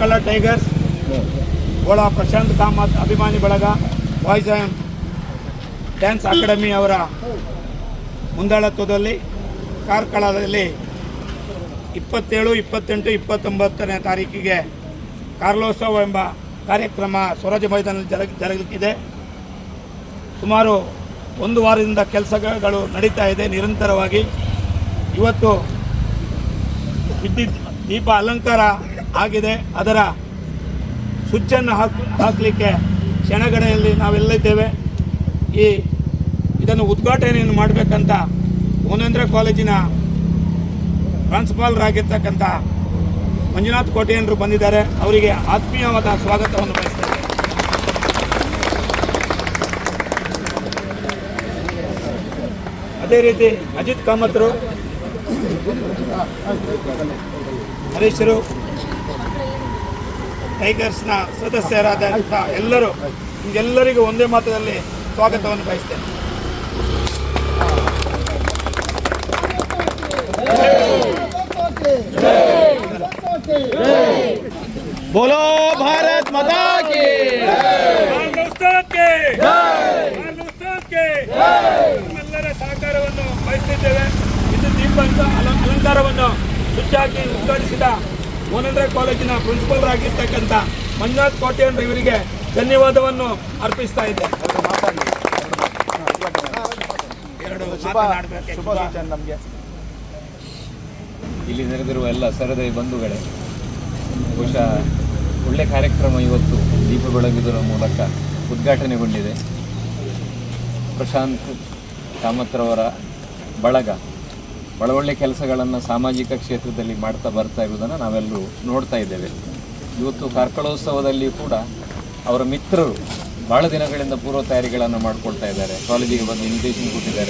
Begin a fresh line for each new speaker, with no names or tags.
Colour tigers. ಗೋಳ ಪ್ರಶಾಂತ್ ಕಾಮತ್, ಅಭಿಮಾನಿ ಬಳಗ ವಾಯ್ಸ್ ಆ್ಯಂಡ್ ಡ್ಯಾನ್ಸ್ ಅಕಾಡೆಮಿ ಅವರ ಮುಂದಾಳತ್ವದಲ್ಲಿ ಕಾರ್ಕಳದಲ್ಲಿ ಇಪ್ಪತ್ತೇಳು, ಇಪ್ಪತ್ತೆಂಟು, ಇಪ್ಪತ್ತೊಂಬತ್ತನೇ ತಾರೀಕಿಗೆ ಕಾರ್ಲೋತ್ಸವ ಎಂಬ ಕಾರ್ಯಕ್ರಮ ಸ್ವರಾಜ್ಯ ಮೈದಾನದಲ್ಲಿ ಜರಗ, ಜರಗಲಿಕ್ಕಿದೆ. ಸುಮಾರು ಒಂದು ವಾರದಿಂದ ಕೆಲಸಗಳು ನಡೀತಾ ಇದೆ ನಿರಂತರವಾಗಿ. ಇವತ್ತು ವಿದ್ಯುತ್, ದೀಪ ಅಲಂಕಾರ ಆಗಿದೆ. ಅದರ ಸ್ವಿಚ್ಚನ್ನು ಹಾಕ್, ಹಾಕಲಿಕ್ಕೆ ಕ್ಷಣಗಣೆಯಲ್ಲಿ ನಾವೆಲ್ಲಿದ್ದೇವೆ ಈ ಇದನ್ನು ಉದ್ಘಾಟನೆಯನ್ನು ಮಾಡಬೇಕಂತ ಭುವನೇಂದ್ರ ಕಾಲೇಜಿನ ಪ್ರಾಂಶುಪಾಲರಾಗಿರ್ತಕ್ಕಂಥ ಮಂಜುನಾಥ್ ಕೋಟೆಯನರು ಬಂದಿದ್ದಾರೆ. ಅವರಿಗೆ ಆತ್ಮೀಯವಾದ ಸ್ವಾಗತವನ್ನು ಬಯಸ್ತೇವೆ ಅದೇ ರೀತಿ ಅಜಿತ್ ಕಾಮತ್ರು ಹರೀಶರು ಟೈಗರ್ಸ್ನ ಸದಸ್ಯರಾದ ಎಲ್ಲರೂ ನಿಮಗೆಲ್ಲರಿಗೂ ಒಂದೇ ಮಾತದಲ್ಲಿ ಸ್ವಾಗತವನ್ನು ಬಯಸ್ತೇನೆ.
ಬೋಲೋ ಭಾರತ್ ಮತಾ ಕಿ
ಎಲ್ಲರ ಸಹಕಾರವನ್ನು ಬಯಸಿದ್ದೇವೆ ಇದು ದೀಪ ಅಲಂಕಾರವನ್ನು ಸುಚ್ಚಾಗಿ ಉದ್ಘಾಟಿಸಿದ ಮೋನೇಂದ್ರ ಕಾಲೇಜಿನ ಪ್ರಿನ್ಸಿಪಲ್ ಆಗಿರ್ತಕ್ಕಂಥ ಮಂಜುನಾಥ್ ಕೋಟೆಯನ್ ಇವರಿಗೆ ಧನ್ಯವಾದವನ್ನು ಅರ್ಪಿಸ್ತಾ ಇದ್ದೆ ಎರಡು ಮಾತನಾಡ್ಬೇಕು.
ಶುಭ ಸೂಚನೆ ನಮಗೆ
ಇಲ್ಲಿ ನೆರೆದಿರುವ ಎಲ್ಲ ಸರದೈ ಬಂಧುಗಳೇ ಬಹುಶಃ ಒಳ್ಳೆ ಕಾರ್ಯಕ್ರಮ ಇವತ್ತು ದೀಪ ಬೆಳಗಿದರ ಮೂಲಕ ಉದ್ಘಾಟನೆಗೊಂಡಿದೆ ಪ್ರಶಾಂತ್ ಕಾಮತ್ರವರ ಬಳಗ ಒಳ್ಳೆ ಕೆಲಸಗಳನ್ನು ಸಾಮಾಜಿಕ ಕ್ಷೇತ್ರದಲ್ಲಿ ಮಾಡ್ತಾ ಬರ್ತಾ ಇರುವುದನ್ನು ನಾವೆಲ್ಲರೂ ನೋಡ್ತಾ ಇದ್ದೇವೆ. ಇವತ್ತು ಕಾರ್ಕಳೋತ್ಸವದಲ್ಲಿ ಕೂಡ ಅವರ ಮಿತ್ರರು ಭಾಳ ದಿನಗಳಿಂದ ಪೂರ್ವ ತಯಾರಿಗಳನ್ನು ಮಾಡ್ಕೊಳ್ತಾ ಇದ್ದಾರೆ. ಕಾಲೇಜಿಗೆ ಬಂದು ಇನ್ವಿಟೇಷನ್ ಕೊಟ್ಟಿದ್ದಾರೆ.